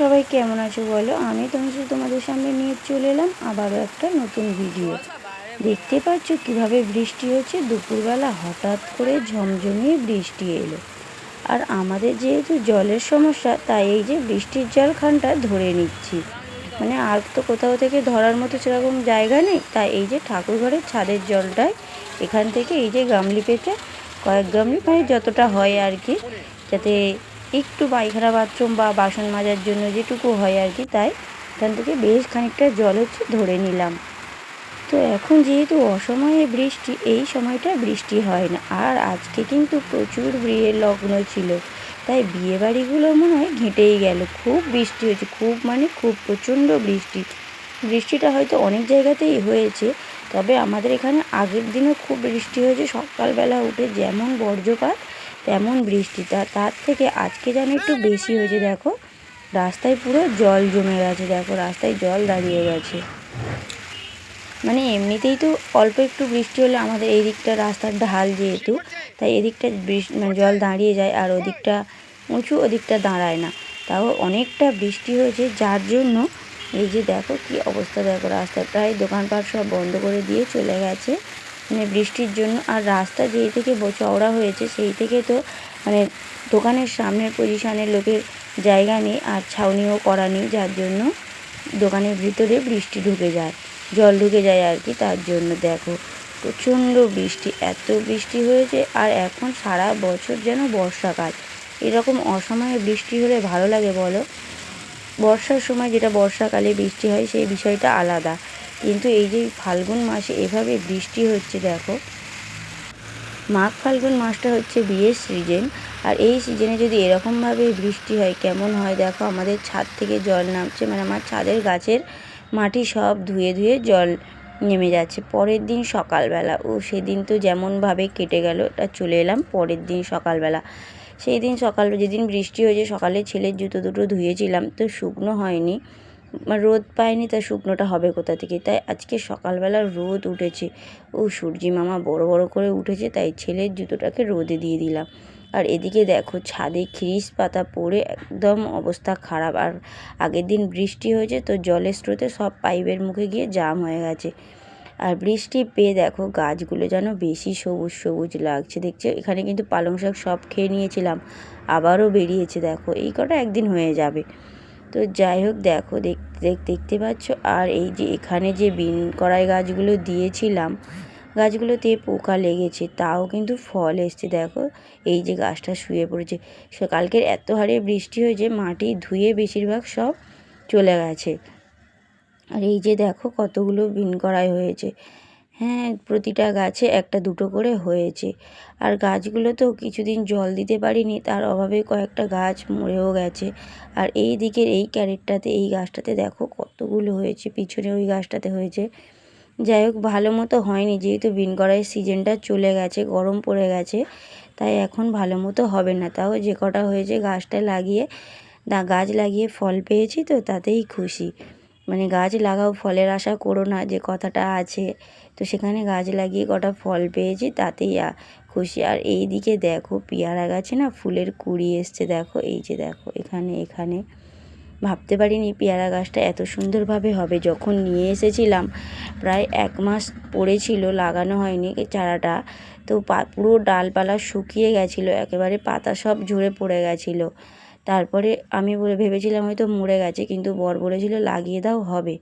সবাই কেমন আছো বলো? আমি তোমার তোমাদের সামনে নিয়ে চলে এলাম আবারও একটা নতুন ভিডিও দেখতে পাচ্ছ কীভাবে বৃষ্টি হচ্ছে? দুপুরবেলা হঠাৎ করে ঝমঝমিয়ে বৃষ্টি এলো। আর আমাদের যেহেতু জলের সমস্যা, তাই এই যে বৃষ্টির জল খানটা ধরে নিচ্ছি। মানে আর তো কোথাও থেকে ধরার মতো সেরকম জায়গা নেই। তাই এই যে ঠাকুর ঘরের ছাদের জলটাই এখান থেকে এই যে গামলি পেতে কয়েক গামলি মানে যতটা হয় আর কি, যাতে একটু পায়খানা বাথরুম বা বাসন মাজার জন্য যেটুকু হয় আর কি, তাই এখান থেকে বেশ খানিকটা জল হচ্ছে ধরে নিলাম। তো এখন যেহেতু অসময়ে বৃষ্টি, এই সময়টা বৃষ্টি হয় না। আর আজকে কিন্তু প্রচুর বিয়ের লগ্ন ছিল, তাই বিয়ে বাড়িগুলো মনে হয় ঘেঁটেই গেল। খুব বৃষ্টি হয়েছে, খুব মানে খুব প্রচণ্ড বৃষ্টি। বৃষ্টিটা হয়তো অনেক জায়গাতেই হয়েছে, তবে আমাদের এখানে আগের দিনও খুব বৃষ্টি হয়েছে। সকালবেলা উঠে যেমন বর্জ্যপাত তেমন বৃষ্টিটা, তার থেকে আজকে যেন একটু বেশি হয়েছে, দেখো। রাস্তায় পুরো জল জমে গেছে, দেখো, রাস্তায় জল দাঁড়িয়ে গেছে। মানে এমনিতেই তো অল্প একটু বৃষ্টি হলে আমাদের এই দিকটা রাস্তার ঢাল যেহেতু, তাই এদিকটা বৃষ্টি মানে জল দাঁড়িয়ে যায় আর ওদিকটা উঁচু, ওদিকটা দাঁড়ায় না। তাও অনেকটা বৃষ্টি হয়েছে, যার জন্য এই যে দেখো কি অবস্থা, দেখো, রাস্তায় প্রায় দোকানপাট সব বন্ধ করে দিয়ে চলে গেছে। মানে বৃষ্টির জন্য, আর রাস্তা যেই থেকে চওড়া হয়েছে সেই থেকে তো মানে দোকানের সামনের পজিশানের লোকের জায়গা নেই আর ছাউনিও করা নেই, যার জন্য দোকানের ভিতরে বৃষ্টি ঢুকে যায়, জল ঢুকে যায় আর কি, তার জন্য দেখো প্রচণ্ড বৃষ্টি, এত বৃষ্টি হয়েছে আর এখন সারা বছর যেন বর্ষাকাল। এরকম অসময়ে বৃষ্টি হলে ভালো লাগে বলো? বর্ষার সময় যেটা বর্ষাকালে বৃষ্টি হয় সেই বিষয়টা আলাদা। কিন্তু এই যে ফাল্গুন মাসে এভাবে বৃষ্টি হচ্ছে, দেখো। মাঘ ফাল্গুন মাসটা হচ্ছে বিয়ের সিজন আর এই সিজনে যদি এরকমভাবে বৃষ্টি হয়, কেমন হয়? দেখো, আমাদের ছাদ থেকে জল নামছে মানে আমার ছাদের গাছের মাটি সব ধুয়ে ধুয়ে জল নেমে যাচ্ছে। পরের দিন সকালবেলা, ও সেদিন তো যেমনভাবে কেটে গেল এটা চলে এলাম পরের দিন সকালবেলা। সেই দিন সকাল, যেদিন বৃষ্টি হয়েছে, সকালে ছেলের জুতো দুটো ধুয়েছিলাম, তো শুকনো হয়নি। রোদ পায়নি তা শুকনোটা হবে কোথা থেকে? তাই আজকে সকালবেলা রোদ উঠেছে। ও সূর্যি মামা বড় বড় করে উঠেছে, তাই ছেলের জুতোটাকে রোদে দিয়ে দিলাম। আর এদিকে দেখো, ছাদে খিরিস পাতা পড়ে একদম অবস্থা খারাপ। আর আগের দিন বৃষ্টি হয়েছে, তো জলের স্রোতে সব পাইপের মুখে গিয়ে জাম হয়ে গেছে। আর বৃষ্টি পেয়ে দেখো, গাছগুলো যেন বেশি সবুজ সবুজ লাগছে। দেখছ, এখানে কিন্তু পালং শাক সব খেয়ে নিয়েছিলাম, আবারও বেরিয়েছে। দেখো, এই কটা একদিন হয়ে যাবে। তো যাই হোক, দেখো দেখতে দেখতে পাচ্ছ? আর এই যে এখানে যে বিন কড়াই গাছগুলো দিয়েছিলাম, গাছগুলোতে পোকা লেগেছে, তাও কিন্তু ফল এসছে। দেখো, এই যে গাছটা শুয়ে পড়েছে। কালকের এত হারে বৃষ্টি হয়েছে, মাটি ধুয়ে বেশিরভাগ সব চলে গেছে। আর এই যে দেখো, কতগুলো বিন করাই হয়েছে। হ্যাঁ প্রতিটা গাছে একটা দুটো করে হয়েছে। আর গাছগুলো তো কিছুদিন জল দিতে পারিনি, তার অভাবে কয়েকটা গাছ মরেও গেছে। আর এই দিকের এই ক্যারেটটাতে, এই গাছটাতে দেখো কতগুলো হয়েছে, পিছনে ওই গাছটাতে হয়েছে। যাই হোক, ভালো মতো হয়নি, যেহেতু বিন করার সিজনটা চলে গেছে, গরম পড়ে গেছে, তাই এখন ভালো মতো হবে না। তাও যে কটা হয়েছে, গাছটা লাগিয়ে গাছ লাগিয়ে ফল পেয়েছি তো, তাতেই খুশি। মানে গাছ লাগাও, ফলের আশা করো না যে কথাটা আছে। তো সেখানে গাছ লাগিয়ে কটা ফল পেয়েছি, তাতেই খুশি। আর এই দিকে দেখো, পেয়ারা গাছে না ফুলের কুড়ি এসছে, দেখো, এই যে দেখো, এখানে এখানে। ভাবতে পারিনি পেয়ারা গাছটা এত সুন্দরভাবে হবে। যখন নিয়ে এসেছিলাম, প্রায় এক মাস পড়েছিল, লাগানো হয়নি চারাটা। তো পুরো ডালপালা শুকিয়ে গেছিল, একেবারে পাতা সব ঝরে পড়ে গেছিল। তারপরে আমি বলে ভেবেছিলাম হয়তো মরে গেছে, কিন্তু বর বলেছিল লাগিয়ে দাও, হবে।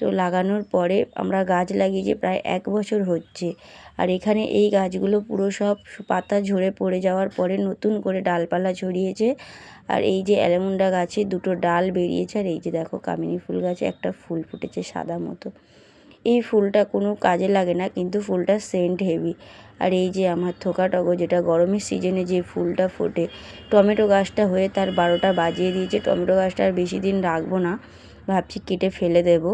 তো লাগানোর পরে আমরা গাছ লাগিয়েছি, প্রায় এক বছর হচ্ছে। আর এখানে এই গাছগুলো পুরো সব পাতা ঝরে পড়ে যাওয়ার পরে নতুন করে ডালপালা ছড়িয়েছে। আর এই যে অ্যালামুন্ডা গাছে দুটো ডাল বেরিয়েছে, আর এই যে দেখো কামিনী ফুল গাছে একটা ফুল ফুটেছে সাদা মতো। এই ফুলটা কোনো কাজে লাগে না, কিন্তু ফুলটা সেন্ট হেভি আর এই যে আমার থোকা টগো যেটা গরমের সিজনে যে ফুলটা ফোটে, টমেটো গাছটা হয়ে তার বারোটা বাজিয়ে দিয়েছে, টমেটো গাছটা আর বেশি দিন রাখব না, ভাবছি কেটে ফেলে দেব।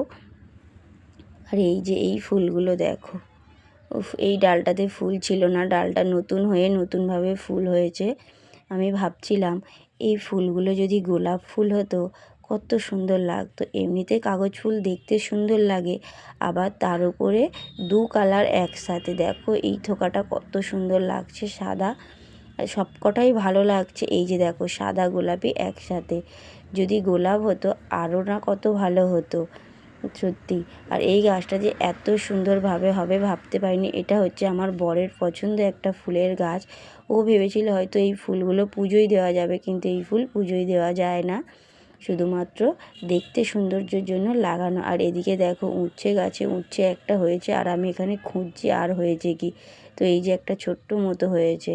আর এই যে এই ফুলগুলো দেখো, উফ, এই ডালটাতে ফুল ছিল না, ডালটা নতুন হয়ে নতুনভাবে ফুল হয়েছে। আমি ভাবছিলাম, এই ফুলগুলো যদি গোলাপ ফুল হতো কত সুন্দর লাগতো। এমনিতে কাগজ ফুল দেখতে সুন্দর লাগে, আবার তার উপরে দু কালার একসাথে। দেখো, এই থোকাটা কত সুন্দর লাগছে, সাদা। সব কটাই ভালো লাগছে। এই যে দেখো, সাদা গোলাপি একসাথে। যদি গোলাপ হতো, আরও না কত ভালো হতো। সত্যি। আর এই গাছটা যে এত সুন্দরভাবে হবে ভাবতে পারিনি। এটা হচ্ছে আমার বরের পছন্দ একটা ফুলের গাছ। ও ভেবেছিল হয়তো এই ফুলগুলো পুজোয় দেওয়া যাবে, কিন্তু এই ফুল পুজোয় দেওয়া যায় না। শুধুমাত্র দেখতে সৌন্দর্যের জন্য লাগানো। আর এদিকে দেখো, উচ্ছে গাছে উচ্ছে একটা হয়েছে, আর আমি এখানে খুঁজছি আর হয়েছে কি। তো এই যে একটা ছোট্ট মতো হয়েছে।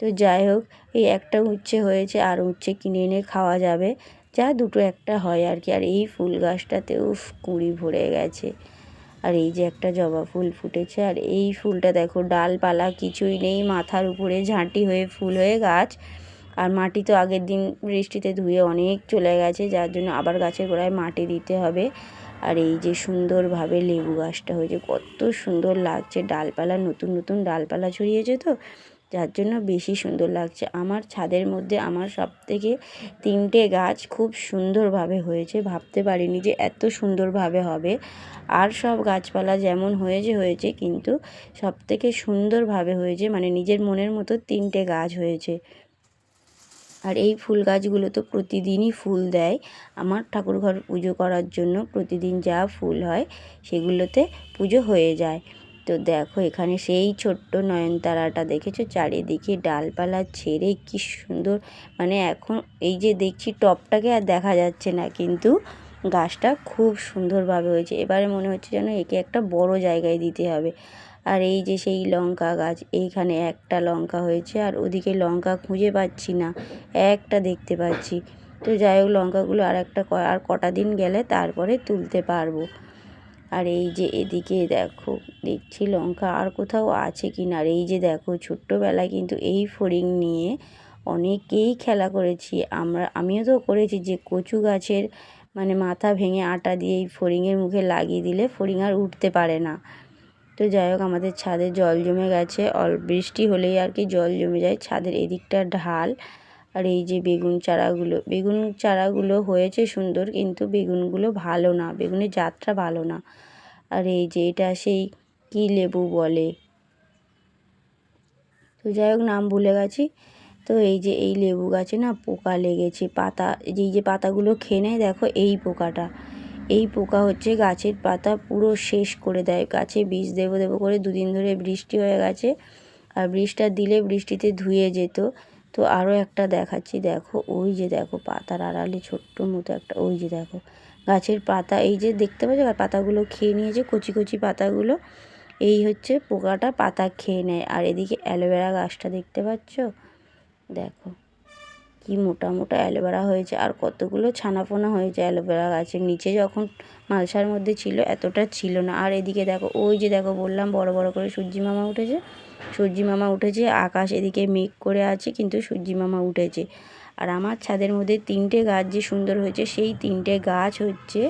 তো যাই হোক, এই একটা উচ্ছে হয়েছে, আর উচ্ছে কিনে এনে খাওয়া যাবে। যা দুটো একটা হয় আর কি, আর এই ফুল গাছটাতে উফ, কুঁড়ি ভরে গেছে। আর এই যে একটা জবা ফুল ফুটেছে, আর এই ফুলটা দেখো, ডালপালা কিছুই নেই, মাথার উপরে ঝাঁটি হয়ে ফুল হয়ে গাছ। আর মাটি তো আগের দিন বৃষ্টিতে ধুয়ে অনেক চলে গেছে, যার জন্য আবার গাছের গোড়ায় মাটি দিতে হবে। আর এই যে সুন্দরভাবে লেবু গাছটা হয়েছে, কত সুন্দর লাগছে। ডালপালা, নতুন নতুন ডালপালা ছড়িয়েছে তো, যার জন্য বেশি সুন্দর লাগছে। আমার ছাদের মধ্যে আমার সব থেকে তিনটে গাছ খুব সুন্দরভাবে হয়েছে, ভাবতে পারিনি যে এত সুন্দরভাবে হবে। আর সব গাছপালা যেমন হয়েছে হয়েছে, কিন্তু সব থেকে সুন্দরভাবে হয়েছে মানে নিজের মনের মতো তিনটে গাছ হয়েছে। আর এই ফুল গাছগুলো তো প্রতিদিনই ফুল দেয়। আমার ঠাকুরঘর পুজো করার জন্য প্রতিদিন যা ফুল হয় সেগুলোতে পুজো হয়ে যায়। তো দেখো এখানে সেই ছোট্ট নয়নতারাটা দেখেছ? চারিদিকে ডালপালা ছেড়ে কি সুন্দর। মানে এখন এই যে দেখছি টপটাকে আর দেখা যাচ্ছে না, কিন্তু গাছটা খুব সুন্দরভাবে হয়েছে। এবারে মনে হচ্ছে যেন একে একটা বড় জায়গায় দিতে হবে। আর এই যে সেই লঙ্কা গাছ, এইখানে একটা লঙ্কা হয়েছে আর ওদিকে লঙ্কা খুঁজে পাচ্ছি না, একটা দেখতে পাচ্ছি। তো যাই হোক, লঙ্কাগুলো আর একটা আর কটা দিন গেলে তারপরে তুলতে পারব। আর এই যে এদিকে দেখো, দেখছি লঙ্কা আর কোথাও আছে কি না। আর এই যে দেখো, ছোট্টবেলায় কিন্তু এই ফড়িং নিয়ে অনেকেই খেলা করেছি। আমরা, আমিও তো করেছি যে কচু গাছের মানে মাথা ভেঙে আটা দিয়ে এই ফড়িংয়ের মুখে লাগিয়ে দিলে ফড়িং আর উঠতে পারে না। তো যাই হোক, আমাদের ছাদে জল জমে গেছে। অল, বৃষ্টি হলেই আর কি জল জমে যায়। ছাদের এদিকটা ঢাল। আর এই যে বেগুন চারাগুলো বেগুন চারাগুলো হয়েছে সুন্দর, কিন্তু বেগুনগুলো ভালো না। বেগুনের জাতটা ভালো না। আর এই যে এটা সেই কী লেবু বলে? তো যাই হোক, নাম ভুলে গেছি। তো এই যে এই লেবু গাছে না পোকা লেগেছে, পাতা, এই যে পাতাগুলো খেয়ে নেয়, দেখো এই পোকাটা। এই পোকা হচ্ছে গাছের পাতা পুরো শেষ করে দেয়। গাছে বীজ দেবো দেবো করে দুদিন ধরে বৃষ্টি হয়ে গেছে আর বৃষ্টিটা দিলে বৃষ্টিতে ধুয়ে যেত। তো আরও একটা দেখাচ্ছি, দেখো, ওই যে দেখো পাতার আড়ালে ছোট্ট মতো একটা, ওই যে দেখো গাছের পাতা, এই যে দেখতে পাচ্ছ পাতাগুলো খেয়ে নিয়েছে, কচি কচি পাতাগুলো। এই হচ্ছে পোকাটা পাতা খেয়ে নেয়। আর এদিকে অ্যালোভেরা গাছটা দেখতে পাচ্ছ? দেখো। কি মোটা মোটা অ্যালোভেরা হয়েছে আর কতগুলো ছানাপোনা হয়েছে অ্যালোভেরা গাছের নিচে যখন মালসার মধ্যে ছিল এতটা ছিল না। আর এদিকে দেখো, ওই যে দেখো বললাম, বড় বড় করে সূর্যি মামা উঠেছে। সূর্যি মামা উঠেছে, আকাশ এদিকে মেঘ করে আছে, কিন্তু সূর্যি মামা উঠেছে। আর আমার ছাদের মধ্যে তিনটে গাছ যে সুন্দর হয়েছে, সেই তিনটে গাছ হচ্ছে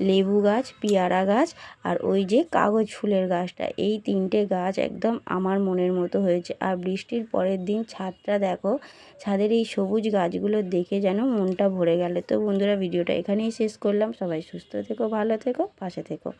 লেবু গাছ, পেয়ারা গাছ আর ওই যে কাগজ ফুলের গাছটা। এই তিনটে গাছ একদম আমার মনের মতো হয়েছে। আর বৃষ্টির পরের দিন ছাদটা দেখো, ছাদের এই সবুজ গাছগুলো দেখে যেন মনটা ভরে গেলে। তো বন্ধুরা, ভিডিওটা এখানেই শেষ করলাম। সবাই সুস্থ থেকো, ভালো থেকো, পাশে থেকো।